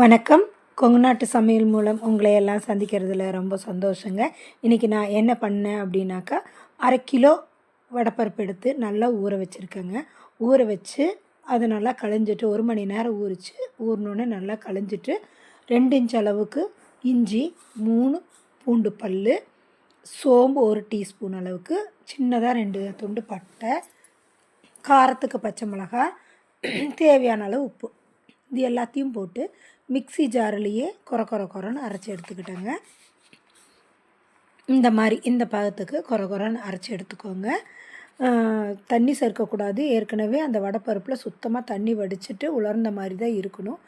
வணக்கம். கொங்குநாட்டு சமையல் மூலம் உங்களை எல்லாம் சந்திக்கிறதுல ரொம்ப சந்தோஷங்க. இன்றைக்கி நான் என்ன பண்ணேன் அப்படின்னாக்கா அரை கிலோ வடைப்பருப்பு எடுத்து நல்லா ஊற வச்சுருக்கேங்க. ஊற வச்சு அதை நல்லா களைஞ்சிட்டு ஒரு மணி நேரம் ஊறிச்சு. ஊறினோன்னே நல்லா களைஞ்சிட்டு ரெண்டு இன்ச் அளவுக்கு இஞ்சி மூணு பூண்டு பல் சோம்பு ஒரு டீஸ்பூன் அளவுக்கு சின்னதாக ரெண்டு துண்டு பட்டை காரத்துக்கு பச்சை மிளகாய் தேவையான அளவு உப்பு. இது எல்லாத்தையும் போட்டு மிக்ஸி ஜார்லேயே கொர கொர குறைன்னு அரைச்சி எடுத்துக்கிட்டேங்க. இந்த மாதிரி இந்த பதத்துக்கு கொர குறைன்னு அரைச்சி எடுத்துக்கோங்க. தண்ணி சேர்க்கக்கூடாது. ஏற்கனவே அந்த வடைப்பருப்பில் சுத்தமாக தண்ணி வடிச்சிட்டு உலர்ந்த மாதிரி தான் இருக்கணும்.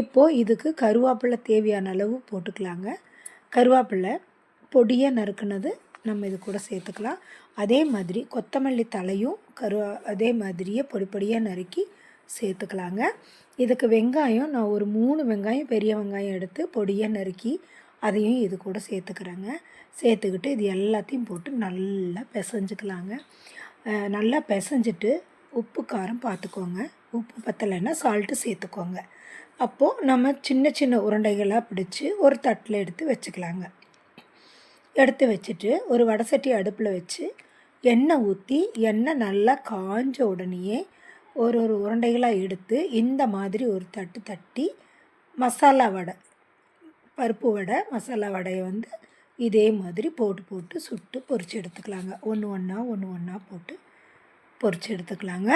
இப்போது இதுக்கு கருவேப்பிலை தேவையான அளவு போட்டுக்கலாங்க. கருவேப்பிலை பொடியாக நறுக்குனது நம்ம இது கூட சேர்த்துக்கலாம். அதே மாதிரி கொத்தமல்லி தலையும் கரு அதே மாதிரியே பொடி பொடியாக நறுக்கி சேர்த்துக்கலாங்க. இதுக்கு வெங்காயம் நான் ஒரு மூணு வெங்காயம் பெரிய வெங்காயம் எடுத்து பொடியாக நறுக்கி அதையும் இது கூட சேர்த்துக்கிறேங்க. சேர்த்துக்கிட்டு இது எல்லாத்தையும் போட்டு நல்லா பிசைஞ்சுக்கலாங்க. நல்லா பிசைஞ்சிட்டு உப்பு காரம் பார்த்துக்கோங்க. உப்பு பத்தலைன்னா சால்ட்டு சேர்த்துக்கோங்க. அப்போது நம்ம சின்ன சின்ன உருண்டைகளாக பிடிச்சி ஒரு தட்டில் எடுத்து வச்சுக்கலாங்க. எடுத்து வச்சுட்டு ஒரு வடை சட்டி அடுப்பில் வச்சு எண்ணெய் ஊற்றி எண்ணெய் நல்லா காஞ்ச உடனேயே ஒரு ஒரு உருண்டைகளாக எடுத்து இந்த மாதிரி ஒரு தட்டு தட்டி மசாலா வடை பருப்பு வடை மசாலா வடையை வந்து இதே மாதிரி போட்டு போட்டு சுட்டு பொறிச்சு எடுத்துக்கலாங்க. ஒன்று ஒன்றா ஒன்று ஒன்றா போட்டு பொறிச்சு எடுத்துக்கலாங்க.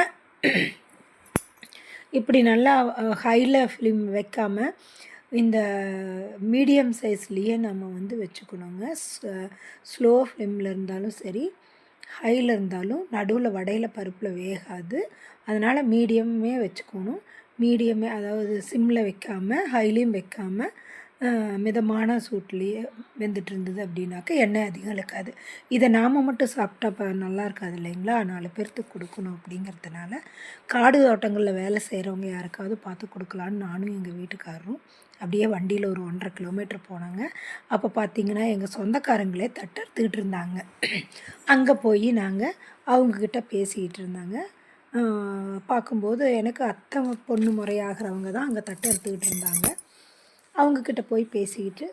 இப்படி நல்லா ஹையில் ஃபிலிம் வைக்காம இந்த மீடியம் சைஸ்லேயே நம்ம வந்து வச்சுக்கணுங்க. ஸ்லோ ஃப்ளேமில் இருந்தாலும் சரி ஹையில் இருந்தாலும் நடுவில் வடையில் பருப்பில் வேகாது. அதனால் மீடியமே வச்சுக்கணும். மீடியமே அதாவது சிம்மில் வைக்காமல் ஹைலையும் வைக்காமல் மிதமான சூட்லேயே வெந்துட்டு இருந்தது அப்படின்னாக்கா எண்ணெய் அதிகம் இருக்காது இதை நாம் மட்டும் சாப்பிட்டா நல்லா இருக்காது இல்லைங்களா? நாலு பேர்த்துக்கு கொடுக்கணும் அப்படிங்கிறதுனால காடு தோட்டங்களில் வேலை செய்கிறவங்க யாருக்காவது பார்த்து கொடுக்கலான்னு நானும் எங்கள் வீட்டுக்காரரும் அப்படியே வண்டியில் ஒரு ஒன்றரை கிலோமீட்டர் போனாங்க. அப்போ பார்த்தீங்கன்னா எங்கள் சொந்தக்காரங்களே தட்டறுத்துக்கிட்டு இருந்தாங்க. அங்கே போய் நாங்கள் அவங்கக்கிட்ட பேசிக்கிட்டு இருந்தாங்க. பார்க்கும்போது எனக்கு அத்தை பொண்ணு முறையாகிறவங்க தான் அங்கே தட்டை எடுத்துக்கிட்டு இருந்தாங்க. அவங்கக்கிட்ட போய் பேசிக்கிட்டு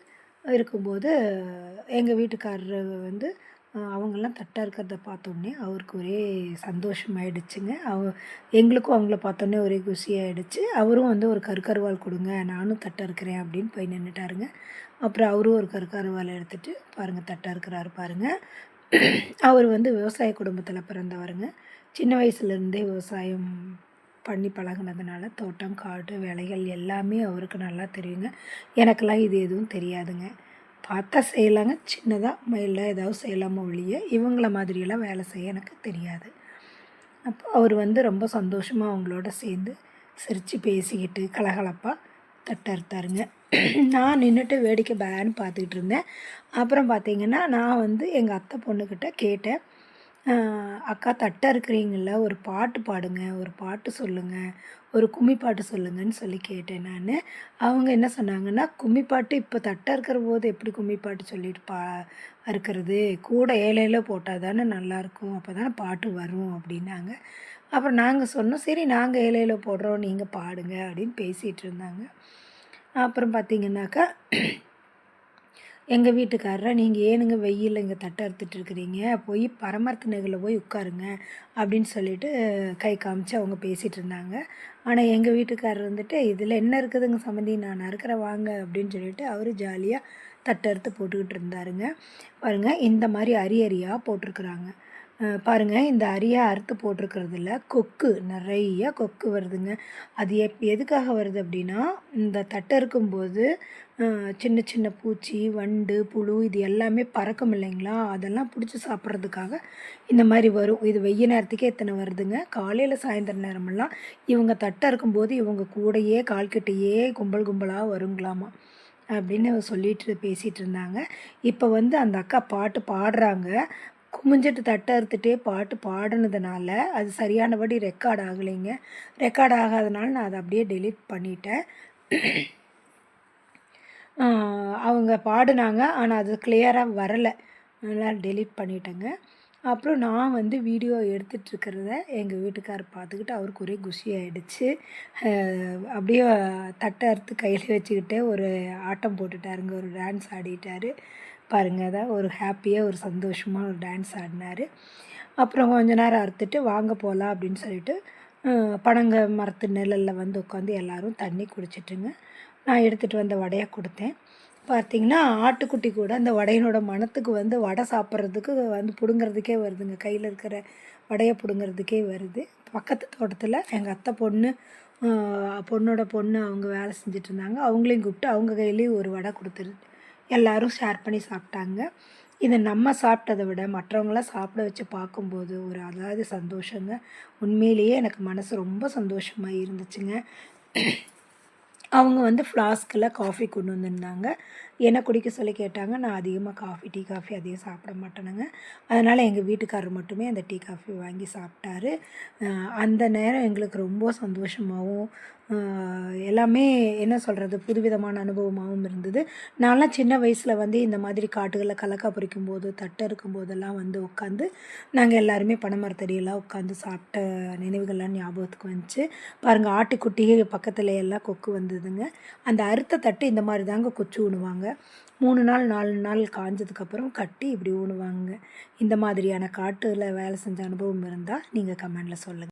இருக்கும்போது எங்கள் வீட்டுக்காரர் வந்து அவங்கெல்லாம் தட்டாக இருக்கிறத பார்த்தோன்னே அவருக்கு ஒரே சந்தோஷமாயிடுச்சுங்க. அவ எங்களுக்கும் அவங்கள பார்த்தோன்னே ஒரே குஷியாயிடுச்சு. அவரும் வந்து ஒரு கருக்கருவால் கொடுங்க நானும் தட்டாக இருக்கிறேன் அப்படின்னு போய் நின்றுட்டாருங்க அப்புறம் அவரும் ஒரு கருக்கருவால் எடுத்துகிட்டு பாருங்கள் தட்டாக இருக்கிறாரு பாருங்கள் அவர் வந்து விவசாய குடும்பத்தில் பிறந்தவருங்க. சின்ன வயசுலேருந்தே விவசாயம் பண்ணி பழகுனதுனால தோட்டம் காடு வேலைகள் எல்லாமே அவருக்கு நல்லா தெரியுங்க. எனக்கெல்லாம் இது எதுவும் தெரியாதுங்க. பார்த்தா செய்யலாங்க சின்னதாக மயிலில் ஏதாவது செய்யலாமோ ஒழிய இவங்கள மாதிரியெல்லாம் வேலை செய்ய எனக்கு தெரியாது. அப்போ அவர் வந்து ரொம்ப சந்தோஷமாக அவங்களோட சேர்ந்து சிரித்து பேசிக்கிட்டு கலகலப்பாக தட்டறுத்தாருங்க நான் நின்றுட்டு வேடிக்கை பேன்னு பார்த்துக்கிட்டு இருந்தேன். அப்புறம் பார்த்தீங்கன்னா நான் வந்து எங்கள் அத்தை பொண்ணுக்கிட்ட கேட்டேன். அக்கா தட்டை இருக்கிறீங்கள ஒரு பாட்டு பாடுங்க ஒரு பாட்டு சொல்லுங்கள் ஒரு கும்மி பாட்டு சொல்லுங்கன்னு சொல்லி கேட்டேன் நான். அவங்க என்ன சொன்னாங்கன்னா கும்மி பாட்டு இப்போ தட்டை இருக்கிற போது எப்படி கும்மி பாட்டு சொல்லிட்டு பா இருக்கிறது? கூட ஏழையில போட்டால் தானே நல்லாயிருக்கும் அப்போ தானே பாட்டு வரும் அப்படின்னாங்க. அப்புறம் நாங்கள் சொன்னோம் சரி நாங்கள் ஏழையில போடுறோம் நீங்கள் பாடுங்க அப்படின்னு பேசிகிட்டு இருந்தாங்க. அப்புறம் பார்த்தீங்கன்னாக்கா எங்கள் வீட்டுக்காரரை நீங்கள் ஏனுங்க வெயிலில் இங்கே தட்டை அறுத்துட்டு இருக்கிறீங்க? போய் பரமரத்து நெகில் போய் உட்காருங்க அப்படின்னு சொல்லிட்டு கை காமிச்சு அவங்க பேசிகிட்டு இருந்தாங்க. ஆனால் எங்கள் வீட்டுக்காரர் வந்துட்டு இதில் என்ன இருக்குதுங்க சம்மந்தி நான் நறுக்கிற வாங்க அப்படின்னு சொல்லிட்டு அவர் ஜாலியாக தட்டறுத்து போட்டுக்கிட்டு இருந்தாருங்க. பாருங்கள் இந்த மாதிரி அரியறியாக போட்டிருக்குறாங்க. பாருங்கள் இந்த அரியா அறுத்து போட்டிருக்கிறதுல கொக்கு நிறைய கொக்கு வருதுங்க. அது எப் எதுக்காக வருது அப்படின்னா இந்த தட்டை இருக்கும்போது சின்ன சின்ன பூச்சி வண்டு புழு இது எல்லாமே பறக்கும் இல்லைங்களா? அதெல்லாம் பிடிச்சி சாப்பிட்றதுக்காக இந்த மாதிரி வரும். இது வெய்ய நேரத்துக்கே எத்தனை வருதுங்க. காலையில் சாயந்தர நேரமெல்லாம் இவங்க தட்டை இருக்கும்போது இவங்க கூடையே கால்கிட்டையே கும்பல் கும்பலாக வருங்களாமா? அப்படின்னு சொல்லிட்டு பேசிகிட்டு இருந்தாங்க. இப்போ வந்து அந்த அக்கா பாட்டு பாடுறாங்க. குமிஞ்சிட்டு தட்டை அறுத்துட்டே பாட்டு பாடினதுனால அது சரியானபடி ரெக்கார்ட் ஆகலைங்க. ரெக்கார்ட் ஆகாதனால நான் அதை அப்படியே டெலீட் பண்ணிட்டேன். அவங்க பாடினாங்க ஆனால் அது கிளியராக வரலை. அதனால் டெலீட் பண்ணிட்டேங்க. அப்புறம் நான் வந்து வீடியோ எடுத்துகிட்ருக்கிறத எங்கள் வீட்டுக்காரர் பார்த்துக்கிட்டு அவருக்கு ஒரே குஷி ஆகிடுச்சு அப்படியே தட்டை அறுத்து கையில் வச்சுக்கிட்டே ஒரு ஆட்டம் போட்டுட்டாருங்க. ஒரு டான்ஸ் ஆடிட்டார். பாருங்கள் அதான் ஒரு ஹாப்பியாக ஒரு சந்தோஷமாக ஒரு டான்ஸ் ஆடினார். அப்புறம் கொஞ்ச நேரம் அறுத்துட்டு வாங்க போகலாம் அப்படின்னு சொல்லிட்டு பனங்க மரத்து நிழலில் வந்து உட்காந்து எல்லோரும் தண்ணி குடிச்சிட்டுங்க நான் எடுத்துகிட்டு வந்த வடையை கொடுத்தேன். பார்த்திங்கன்னா ஆட்டுக்குட்டி கூட அந்த வடையினோட மணத்துக்கு வந்து வடை சாப்பிட்றதுக்கு வந்து பிடுங்கிறதுக்கே வருதுங்க. கையில் இருக்கிற வடையை பிடுங்கிறதுக்கே வருது. பக்கத்து தோட்டத்தில் எங்கள் அத்தை பொண்ணு பொண்ணோட பொண்ணு அவங்க வேலை செஞ்சுட்டு இருந்தாங்க. அவங்களையும் கூப்பிட்டு அவங்க கையிலேயும் ஒரு வடை கொடுத்துரு எல்லோரும் ஷேர் பண்ணி சாப்பிட்டாங்க. இதை நம்ம சாப்பிட்டதை விட மற்றவங்களாம் சாப்பிட வச்சு பார்க்கும்போது ஒரு அதாவது சந்தோஷங்க. உண்மையிலேயே எனக்கு மனசு ரொம்ப சந்தோஷமாக இருந்துச்சுங்க. அவங்க வந்து ஃப்ளாஸ்கில் காஃபி கொண்டு வந்திருந்தாங்க. என்னை குடிக்க சொல்லி கேட்டாங்க. நான் அதிகமாக காஃபி டீ காஃபி அதிகம் சாப்பிட மாட்டேனுங்க. அதனால் எங்கள் வீட்டுக்காரர் மட்டுமே அந்த டீ காஃபி வாங்கி சாப்பிட்டாரு. அந்த நேரம் எங்களுக்கு ரொம்ப சந்தோஷமாகவும் எல்லாமே என்ன சொல்கிறது புதுவிதமான அனுபவமாகவும் இருந்தது. நான்லாம் சின்ன வயசில் வந்து இந்த மாதிரி காட்டுகளில் கலக்கா பறிக்கும் போது தட்டை இருக்கும் போதெல்லாம் வந்து உட்காந்து நாங்கள் எல்லாருமே பனைமரத்தடியெல்லாம் உட்காந்து சாப்பிட்ட நினைவுகள்லாம் ஞாபகத்துக்கு வந்துச்சு. பாருங்கள் ஆட்டுக்குட்டி பக்கத்தில் எல்லாம் கொக்கு வந்ததுங்க. அந்த அறுத்த தட்டு இந்த மாதிரி தாங்க கொச்சு உணுவாங்க. மூணு நாள் நாலு நாள் காஞ்சதுக்கப்புறம் கட்டி இப்படி ஊணுவாங்க இந்த மாதிரியான காட்டில் வேலை செஞ்ச அனுபவம் இருந்தால் நீங்கள் கமெண்டில் சொல்லுங்கள்